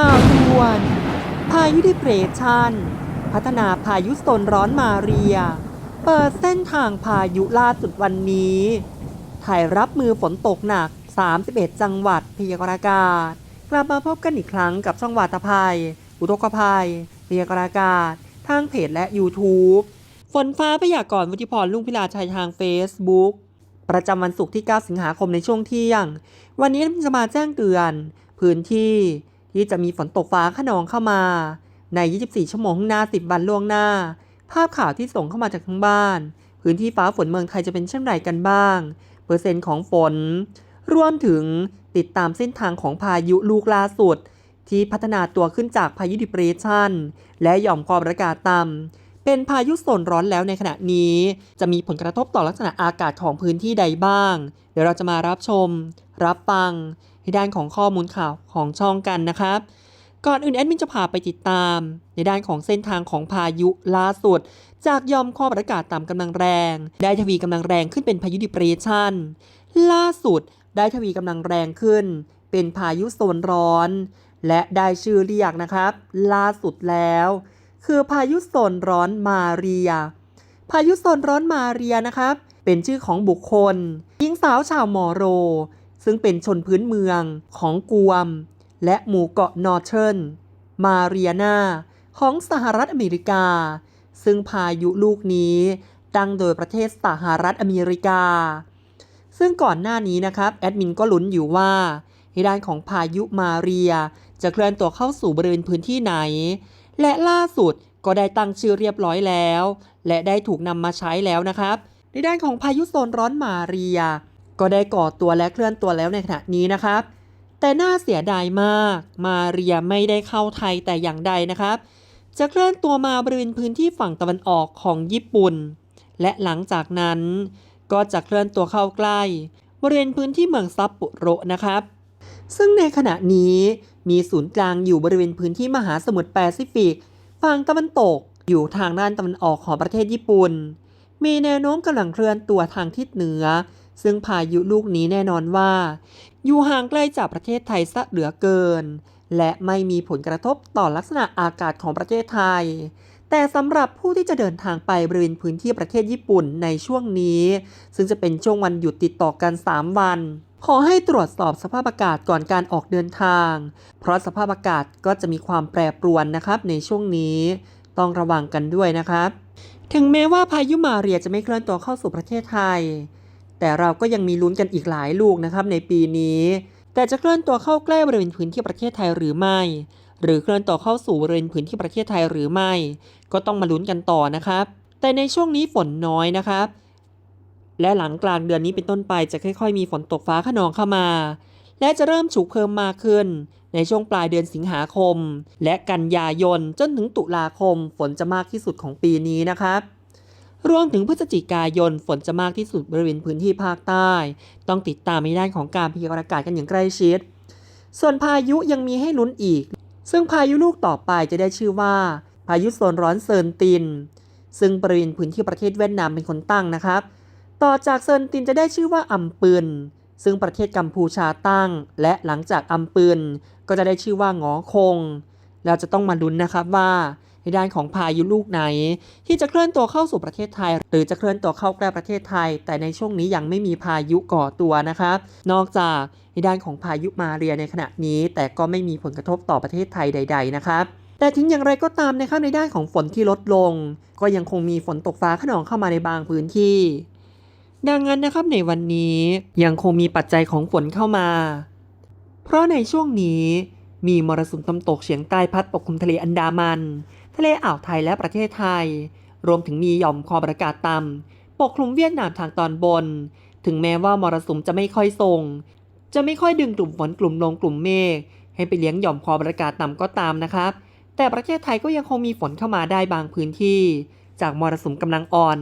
ข่าวด่วน พายุดิเพรสชันพัฒนาพายุโซนร้อนมาเรีย เปิดเส้นทางพายุล่าสุดวันนี้ถ่ายรับมือฝนตกหนัก 31 จังหวัดพยากรณ์อากาศ กลับมาพบกันอีกครั้งกับช่องวาตภัย อุทกภัยพยากรณ์อากาศ ทางเพจและ YouTube ฝนฟ้าพยากรณ์วุฒิพรลุงพิลาชัยทาง Facebook ประจำวันศุกร์ที่ 9 สิงหาคมในช่วงเที่ยง วันนี้จะมาแจ้งเตือน พื้นที่ ที่จะมีฝนตกฟ้าขนองเข้ามา ใน 24 ชั่วโมงข้างหน้า 10 วันล่วงหน้า ภาพข่าวที่ส่งเข้ามาจากทางบ้าน พื้นที่ฟ้าฝนเมืองไทยจะเป็นเช่นไรกันบ้าง เปอร์เซ็นต์ของฝน รวมถึงติดตามเส้นทางของพายุลูกล่าสุด ที่พัฒนาตัวขึ้นจากพายุดิเปรสชันและหย่อมความกดอากาศต่ำเป็นพายุโซนร้อนแล้วในขณะนี้ จะมีผลกระทบต่อลักษณะอากาศของพื้นที่ใดบ้าง เดี๋ยวเราจะมารับชม รับฟัง ในด้านของข้อมูลข่าวของช่องกันนะครับ ก่อนอื่นแอดมินจะพาไปติดตาม ในด้านของเส้นทางของพายุล่าสุด จากยอมความกดอากาศต่ำกำลังแรง ได้ทวีกำลังแรงขึ้นเป็นพายุดิเปรสชันล่าสุดได้ทวีกำลังแรงขึ้น เป็นพายุโซนร้อน และได้ชื่อเรียกนะครับ ล่าสุดแล้ว คือพายุโซนร้อนมาเรีย พายุโซนร้อนมาเรียนะครับ เป็นชื่อของบุคคลหญิงสาวชาวมอโร ซึ่งเป็นชนพื้นเมืองของกวม และหมู่เกาะนอร์เทิร์นมาเรียนาของสหรัฐอเมริกา ซึ่งพายุลูกนี้ตั้งโดยประเทศสหรัฐอเมริกา ซึ่งก่อนหน้านี้นะครับแอดมินก็ลุ้นอยู่ว่าในด้านของพายุมาเรีย จะเคลื่อนตัวเข้าสู่บริเวณพื้นที่ไหน และล่าสุดก็ได้ตั้งชื่อเรียบร้อยแล้ว และได้ถูกนำมาใช้แล้วนะครับ ในด้านของพายุโซนร้อนมาเรีย ก็ได้ก่อตัวและเคลื่อนตัวแล้วในขณะนี้นะครับ แต่น่าเสียดายมาก มาเรียไม่ได้เข้าไทยแต่อย่างใดนะครับ จะเคลื่อนตัวมาบริเวณพื้นที่ฝั่งตะวันออกของญี่ปุ่น และหลังจากนั้น ก็จะเคลื่อนตัวเข้าใกล้ บริเวณพื้นที่เมืองซัปปุโรนะครับ ซึ่งในขณะนี้มีศูนย์กลางอยู่บริเวณพื้นที่มหาสมุทรแปซิฟิกฝั่งตะวันตกอยู่ทางด้านตะวันออกของประเทศญี่ปุ่น มีแนวโน้มกำลังเคลื่อนตัวทางทิศเหนือ ซึ่งพายุลูกนี้แน่นอนว่า อยู่ห่างไกลจากประเทศไทยซะเหลือเกิน และไม่มีผลกระทบต่อลักษณะอากาศของประเทศไทย แต่สำหรับผู้ที่จะเดินทางไปบริเวณพื้นที่ประเทศญี่ปุ่นในช่วงนี้ ซึ่งจะเป็นช่วงวันหยุดติดต่อกัน 3 วันขอให้ตรวจสอบสภาพอากาศก่อนการออกเดินทาง เพราะสภาพอากาศก็จะมีความแปรปรวนนะครับในช่วงนี้ ต้องระวังกันด้วยนะครับ ถึงแม้ว่าพายุมาเรียจะไม่เคลื่อนตัวเข้าสู่ประเทศไทย แต่เราก็ยังมีลุ้นกันอีกหลายลูกนะครับในปีนี้ แต่จะเคลื่อนตัวเข้าใกล้บริเวณพื้นที่ประเทศไทยหรือไม่ หรือเคลื่อนตัวเข้าสู่บริเวณพื้นที่ประเทศไทยหรือไม่ ก็ต้องมาลุ้นกันต่อนะครับ แต่ในช่วงนี้ฝนน้อยนะครับ และหลังกลางเดือนนี้เป็นต้นไปจะค่อย ๆ มีฝนตกฟ้าขนองเข้ามา และจะเริ่มฉุกเพิ่มมากขึ้น ในช่วงปลายเดือนสิงหาคม และกันยายนจนถึงตุลาคม ฝนจะมากที่สุดของปีนี้นะครับ รวมถึงพฤศจิกายนฝนจะมากที่สุดบริเวณพื้นที่ภาคใต้ ต้องติดตามในด้านของการพยากรณ์อากาศกันอย่างใกล้ชิด ส่วนพายุยังมีให้ลุ้นอีก ซึ่งพายุลูกต่อไปจะได้ชื่อว่า พายุโซนร้อนเซินติน ซึ่งบริเวณพื้นที่ประเทศเวียดนามเป็นคนตั้งนะครับ ต่อจากเซินตินจะได้ชื่อว่าอัมปืนซึ่งประเทศกัมพูชาตั้ง และหลังจากอัมปืนก็จะได้ชื่อว่างอคง เราจะต้องมาลุ้นนะครับว่า ในด้านของพายุลูกไหน ที่จะเคลื่อนตัวเข้าสู่ประเทศไทย หรือจะเคลื่อนตัวเข้าใกล้ประเทศไทย แต่ในช่วงนี้ยังไม่มีพายุก่อตัวนะครับนอกจากในด้านของพายุมาเรียในขณะนี้ แต่ก็ไม่มีผลกระทบต่อประเทศไทยใด ๆ นะครับแต่ถึงอย่างไรก็ตามนะครับในด้านของฝนที่ลดลง ก็ยังคงมีฝนตกฟ้าขนองเข้ามาในบางพื้นที่ ดังนั้นนะครับในวันนี้ยังคงมีปัจจัยของฝนเข้ามา เพราะในช่วงนี้มีมรสุมตะวันตกเฉียงใต้พัดปกคลุมทะเลอันดามัน ทะเลอ่าวไทยและประเทศไทย รวมถึงมีหย่อมความกดอากาศต่ำปกคลุมเวียดนามทางตอนบน ถึงแม้ว่ามรสุมจะไม่ค่อยส่งจะไม่ค่อยดึงกลุ่มฝนกลุ่มลงกลุ่มเมฆให้ไปเลี้ยงหย่อมความกดอากาศต่ำก็ตามนะครับ แต่ประเทศไทยก็ยังคงมีฝนเข้ามาได้บางพื้นที่ จากมรสุมกำลังอ่อน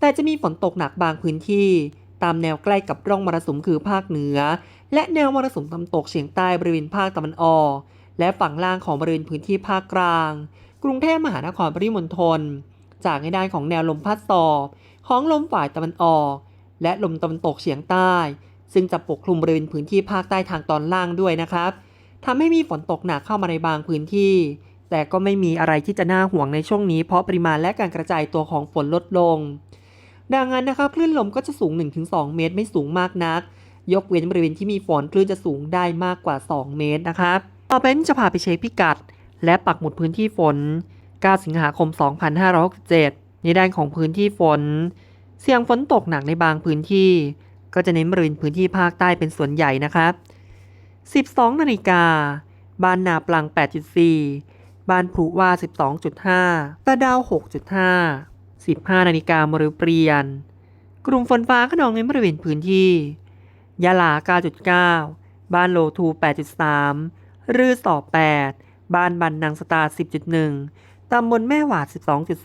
แต่จะมีฝนตกหนักบางพื้นที่ ตามแนวใกล้กับร่องมรสุมคือภาคเหนือ และแนวมรสุมตะวันตกเฉียงใต้บริเวณภาคตะวันออกและฝั่งล่างของบริเวณพื้นที่ภาคกลาง กรุงเทพมหานครปริมณฑลจากในด้านของแนวลมพัดสอบ ของลมฝ่ายตะวันออก และลมตะวันตกเฉียงใต้ ซึ่งจะปกคลุมบริเวณพื้นที่ภาคใต้ทางตอนล่างด้วยนะครับทำให้มีฝนตกหนักเข้ามาในบางพื้นที่ แต่ก็ไม่มีอะไรที่จะน่าห่วงในช่วงนี้ เพราะปริมาณและการกระจายตัวของฝนลดลง ดังนั้นนะครับคลื่นลมก็จะสูง 1-2 เมตร ไม่สูงมากนัก ยกเว้นบริเวณที่มีฝนคลื่นจะสูงได้มากกว่า 2 เมตรนะครับต่อไปจะพาไปเช็คพิกัด และปักหมุดพื้นที่ฝน 9 สิงหาคม 2567 ในด้านของพื้นที่ฝน เสี่ยงฝนตกหนักในบางพื้นที่ ก็จะเน้นบริเวณพื้นที่ภาคใต้เป็นส่วนใหญ่นะครับ 12 นาฬิกา บ้านนาปลัง 8.4 บ้านพลุว่า 12.5 ตะดาว 6.5 15 นาฬิกามฤเปรียน กลุ่มฝนฟ้าขนองในบริเวณพื้นที่ ยะลา 9.9 บ้านโลทู 8.3 รือสอ8 บ้านบันนังสตาร์10.1 ตำบลแม่หวาด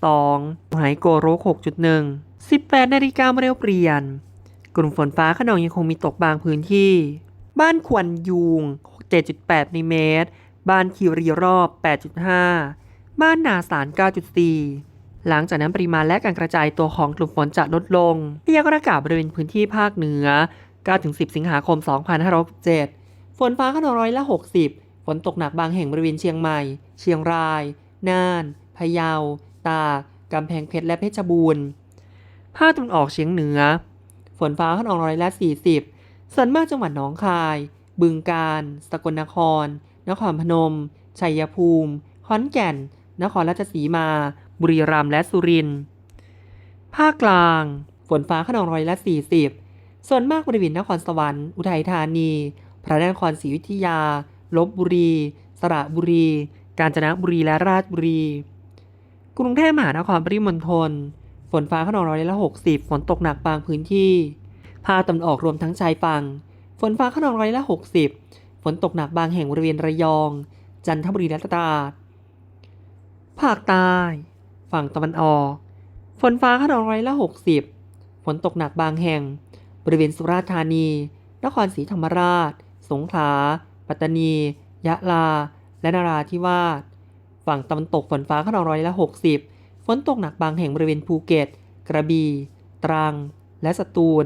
12.2 หายโกโรก6.1 18นาฬิกาเร็วเปลี่ยน กลุ่มฝนฟ้าขนองยังคงมีตกบางพื้นที่ บ้านควนยูง 7.8มิลิเมตร บ้านคิรีรอบ 8.5 บ้านนาสาร 9.4 หลังจากนั้นปริมาณและการกระจายตัวของกลุ่มฝนจะลดลงพยากรณ์อากาศบริเวณพื้นที่ภาคเหนือ 9-10 สิงหาคม 2567 ฝนฟ้าขนองร้อยละ 60 นตกหนักบางแห่งบริเวณเชียงใหม่ เชียงราย น่าน พะเยา ตากกำแพงเพชร และเพชรบูรณ์ ภาคตะวันออกเฉียงเหนือ ฝนฟ้าขนองร้อยละ40 ส่วนมากจังหวัดหนองคาย บึงกาฬ สกลนคร นครพนม ชัยภูมิ ขอนแก่น นครราชสีมา บุรีรัมย์ และสุรินทร์ ภาคกลาง ฝนฟ้าขนองร้อยละ40 ส่วนมากบริเวณนครสวรรค์ อุทัยธานี พระนครศรีอยุธยา ลบบุรี สระบุรี กาญจนบุรีและราชบุรี กรุงเทพมหานครปริมณฑลฝนฟ้าขนองร้อยละ60ฝนตกหนักบางพื้นที่ ภาคตะวันออกรวมทั้งชายฝั่ง ฝนฟ้าขนองร้อยละ60ฝนตกหนักบางแห่งบริเวณระยอง จันทบุรีและตราดภาคใต้ ฝั่งตะวันออก ฝนฟ้าขนองร้อยละ60ฝนตกหนักบางแห่ง บริเวณสุราษฎร์ธานี นครศรีธรรมราช สงขลา ปัตตานี ยะลา และนราธิวาส ฝั่งตะวันตกฝนฟ้าขนองร้อยละ 60 ฝนตกหนักบางแห่งบริเวณภูเก็ต กระบี่ ตรัง และสตูล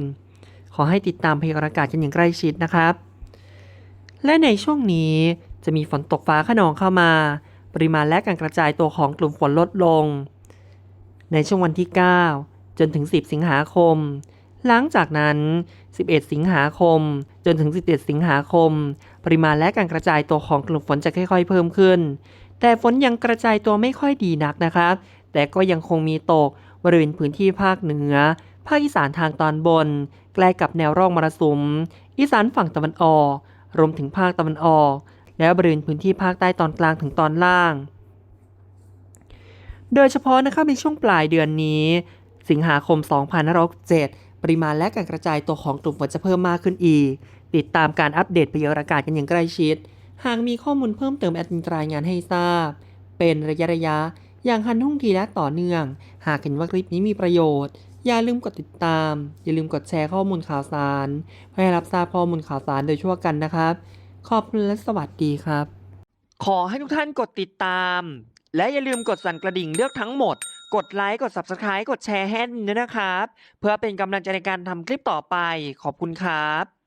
ขอให้ติดตามพยากรณ์อากาศกันอย่างใกล้ชิดนะครับ และในช่วงนี้จะมีฝนตกฟ้าขนองเข้ามา ปริมาณและการกระจายตัวของกลุ่มฝนลดลง ในช่วงวันที่ 9 จนถึง 10 สิงหาคม หลังจากนั้น 11 สิงหาคม จนถึง 17 สิงหาคม ปริมาณและการกระจายตัวของกลุ่มฝนจะค่อยๆ เพิ่มขึ้น แต่ฝนยังกระจายตัวไม่ค่อยดีนักนะครับ แต่ก็ยังคงมีตกบริเวณพื้นที่ภาคเหนือ ภาคอีสานทางตอนบน ใกล้กับแนวร่องมรสุม อีสานฝั่งตะวันออก รวมถึงภาคตะวันออก และบริเวณพื้นที่ภาคใต้ตอนกลางถึงตอนล่าง โดยเฉพาะนะครับในช่วงปลายเดือนนี้ สิงหาคม 2567 ปริมาณและการกระจายตัวของกลุ่มฝนจะเพิ่มมากขึ้นอีก ติดตามการอัปเดตพยากรณ์อากาศกันอย่างใกล้ชิด หากมีข้อมูลเพิ่มเติมแอดมินรายงานให้ทราบ เป็นระยะระยะๆอย่างทันท่วงทีและต่อเนื่อง หากเห็นว่าคลิปนี้มีประโยชน์ อย่าลืมกดติดตาม อย่าลืมกดแชร์ข้อมูลข่าวสารเพื่อให้รับทราบข้อมูลข่าวสารโดยทั่วกันนะครับ ขอบคุณและสวัสดีครับ ขอให้ทุกท่านกดติดตาม และอย่าลืมกดสั่นกระดิ่งเลือกทั้งหมด กดไลค์กด Subscribe กดแชร์ให้ด้วยนะครับ เพื่อเป็นกำลังใจในการทำคลิปต่อไปขอบคุณครับ